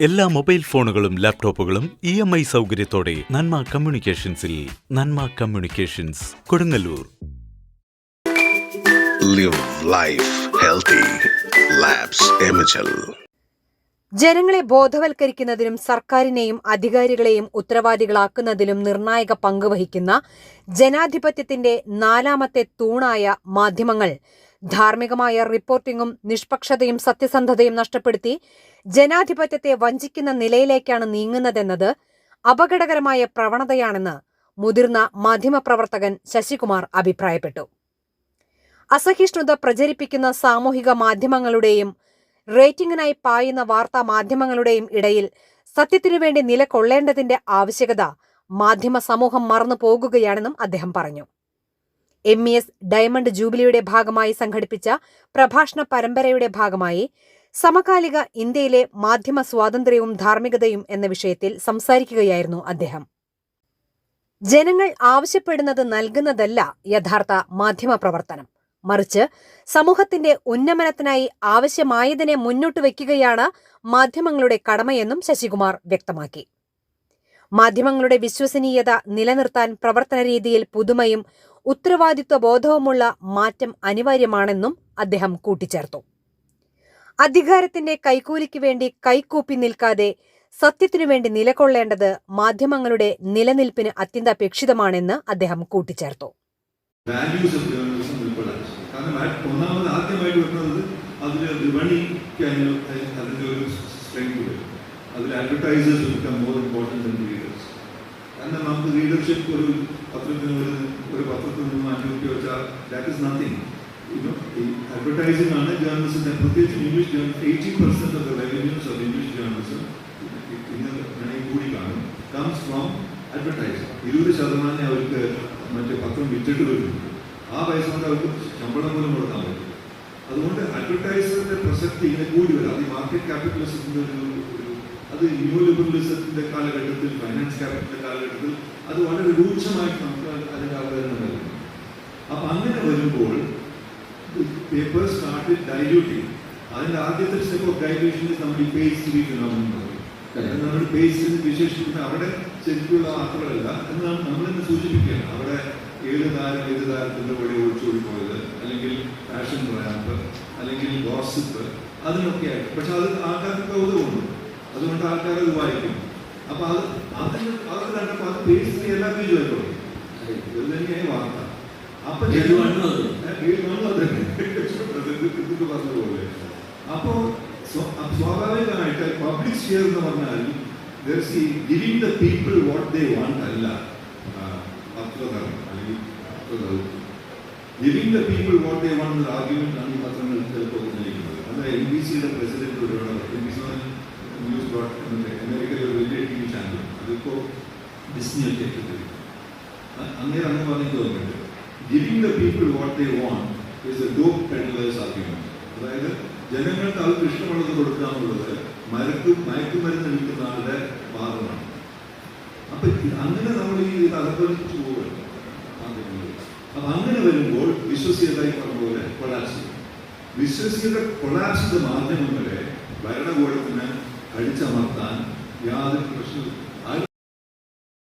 എല്ലാ മൊബൈൽ ഫോണുകളും ലാപ്ടോപ്പുകളും ഇ എം ഐ സൗകര്യത്തോടെ നന്മ കമ്മ്യൂണിക്കേഷൻസിൽ നന്മ communications Kodungallur. Live life healthy. ജനങ്ങളെ ബോധവൽക്കരിക്കുന്നതിനും സർക്കാരിനെയും അധികാരികളെയും ഉത്തരവാദികളാക്കുന്നതിലും നിർണായക പങ്ക് വഹിക്കുന്ന ജനാധിപത്യത്തിന്റെ നാലാമത്തെ തൂണായ മാധ്യമങ്ങൾ. ധാർമ്മികമായ റിപ്പോർട്ടിംഗും നിഷ്പക്ഷതയും സത്യസന്ധതയും നഷ്ടപ്പെടുത്തി ജനാധിപത്യത്തെ വഞ്ചിക്കുന്ന നിലയിലേക്കാണ് നീങ്ങുന്നതെന്നത് അപകടകരമായ പ്രവണതയാണെന്ന് മുതിർന്ന മാധ്യമപ്രവർത്തകൻ ശശികുമാർ അഭിപ്രായപ്പെട്ടു. അസഹിഷ്ണുത പ്രചരിപ്പിക്കുന്ന സാമൂഹിക മാധ്യമങ്ങളുടെയും റേറ്റിംഗിനായി പായുന്ന വാർത്താ മാധ്യമങ്ങളുടെയും ഇടയിൽ സത്യത്തിനു വേണ്ടി നിലകൊള്ളേണ്ടതിന്റെ ആവശ്യകത മാധ്യമ സമൂഹം മറന്നു പോകുകയാണെന്നും അദ്ദേഹം പറഞ്ഞു. എം ഇ എസ് ഡയമണ്ട് ജൂബിലിയുടെ ഭാഗമായി സംഘടിപ്പിച്ച പ്രഭാഷണ പരമ്പരയുടെ ഭാഗമായി സമകാലിക ഇന്ത്യയിലെ മാധ്യമ സ്വാതന്ത്ര്യവും ധാർമ്മികതയും എന്ന വിഷയത്തിൽ സംസാരിക്കുകയായിരുന്നു അദ്ദേഹം. ജനങ്ങൾ ആവശ്യപ്പെടുന്നത് നൽകുന്നതല്ല യഥാർത്ഥ മാധ്യമ പ്രവർത്തനം. മറിച്ച് സമൂഹത്തിന്റെ ഉന്നമനത്തിനായി ആവശ്യമായതിനെ മുന്നോട്ട് വയ്ക്കുകയാണ് മാധ്യമങ്ങളുടെ കടമയെന്നും ശശികുമാർ വ്യക്തമാക്കി. മാധ്യമങ്ങളുടെ വിശ്വസനീയത നിലനിർത്താൻ പ്രവർത്തന രീതിയിൽ പുതുമയും ഉത്തരവാദിത്വ ബോധവുമുള്ള മാറ്റം അനിവാര്യമാണെന്നും അദ്ദേഹം കൂട്ടിച്ചേർത്തു. അധികാരത്തിന്റെ കൈക്കൂലിക്ക് വേണ്ടി കൈകൂപ്പി നിൽക്കാതെ സത്യത്തിനു വേണ്ടി നിലകൊള്ളേണ്ടത് മാധ്യമങ്ങളുടെ നിലനിൽപ്പിന് അത്യന്താപേക്ഷിതമാണെന്ന് അദ്ദേഹം കൂട്ടിച്ചേർത്തു. അതിൽ ഓഫ് ജേർണലിസം ഉൾപ്പെടാൻ കാരണം ആ- ഒന്നാമത് ആദ്യമായിട്ട് വരുന്നത് അതിൽ വിപണിക്ക് അതിന് അതിന്റെ ഒരു സ്ട്രെങ്ത് വരും അതിൽ advertisers become more important than readers കാരണം നമുക്ക് റീഡർഷിപ്പ് ഒരു പത്രത്തിന് ഒരു ഒരു പത്രത്തിൽ നിന്ന് മാറ്റി വെക്കി വെച്ചാൽ ദാറ്റ് ഇസ് നത്തിങ് ഇപ്പം ഈ അഡ്വർടൈസിംഗ് ആണ് ജേർണലിസത്തിന്റെ പ്രത്യേകിച്ച് English journal eighty percent of the revenues of English journalism ഇന്ന് വേണമെങ്കിൽ കൂടി കാണും കംസ് ഫ്രോം അഡ്വർടൈസിംഗ് ഇരുപത് ശതമാനം അവർക്ക് മറ്റേ പത്രം വിറ്റിട്ട് വരുന്നുണ്ട്. ആ പൈസ കൊണ്ട് അവർക്ക് ശമ്പളം പോലും കൊടുക്കാൻ പറ്റും അതുകൊണ്ട് അഡ്വർടൈസറിന്റെ പ്രസക്തി ഇങ്ങനെ കൂടി വരും. അത് മാർക്കറ്റ് ക്യാപിറ്റലിസത്തിന്റെ ഒരു അത് ന്യൂ ലിബറലിസത്തിന്റെ കാലഘട്ടത്തിൽ ഫൈനാൻസ് ക്യാപിറ്റലിന്റെ കാലഘട്ടത്തിൽ അത് വളരെ രൂക്ഷമായിട്ട് നമുക്ക് അതിന്റെ അവതരണം വരുന്നു അപ്പൊ അങ്ങനെ വരുമ്പോൾ പേപ്പർ സ്റ്റാർട്ട് ഡൈല്യൂട്ടിങ് അതിന്റെ ആദ്യത്തെ സ്റ്റെപ്പ് ഓഫ് ഡൈല്യൂഷൻ നമ്മൾ ഈ പേജ് ത്രീ പറയും. നമ്മൾ പേജ് വിശേഷിപ്പിക്കുന്ന അവിടെ ശരിക്കുള്ള വാർത്തകളല്ല എന്നാണ് നമ്മളിന്ന് സൂചിപ്പിക്കുകയാണ്. അവിടെ ഏത് താരം ഏത് താരത്തിന്റെ വഴി ഒളിച്ചോടി പോയത്? അല്ലെങ്കിൽ ഫാഷൻ റാമ്പ് അല്ലെങ്കിൽ ഗോസിപ്പ് അതിനൊക്കെ ആയിട്ട്. പക്ഷെ അത് ആൾക്കാർക്ക് കൗതുകമുണ്ട് അതുകൊണ്ട് ആൾക്കാർ അത് വായിക്കും. അപ്പൊ അത് അതിന് അത് കണ്ടപ്പോൾ അത് പേജ് എല്ലാ പേജും ആയിക്കോട്ടെ ഇത് തന്നെയായി വാർത്ത. അപ്പൊ ഏത് വണ്ണും അത്. ഏത് വണ്ണും അത്? തന്നെ. ഇത് പറഞ്ഞതുപോലെ അപ്പോ സ്വാഭാവികമായിട്ട് പബ്ലിക് ഷെയർ എന്ന് പറഞ്ഞാൽ giving the people what they want അല്ല. പത്രധർമ്മം അല്ലെങ്കിൽ giving the people what they want എന്ന ആർഗ്യുമെന്റ് ആണ് ഈ പത്രങ്ങൾ ചിലപ്പോൾ ഉന്നയിക്കുന്നത്. അത് എൻ ബി സിയുടെ president M B C news dot അമേരിക്കയിലെ ഒരു വലിയ ടി വി ചാനൽ അതിപ്പോ ഡിസ്നി ഒക്കെ അങ്ങനെ അങ്ങനെ പറഞ്ഞു തോന്നുന്നുണ്ട് giving the people what they want is a dope peddlers argument അതായത് ജനങ്ങൾക്ക് അവർക്ക് ഇഷ്ടമുള്ളത് കൊടുക്കുക എന്നുള്ളത് മരക്കും മയക്കുമരുന്ന് വിൽക്കുന്ന ആളുടെ വാദമാണ് അപ്പൊ അങ്ങനെ നമ്മൾ ഈ ഇത് അകപ്പെടുത്തു പോവുകയാണ്. അപ്പൊ അങ്ങനെ വരുമ്പോൾ വിശ്വസീയത ഈ പറഞ്ഞ പോലെ കൊളാപ്സ് ചെയ്യും. വിശ്വസീയത മാധ്യമങ്ങളെ ഭരണകൂടത്തിന് അടിച്ചമർത്താൻ യാതൊരു പ്രശ്നവും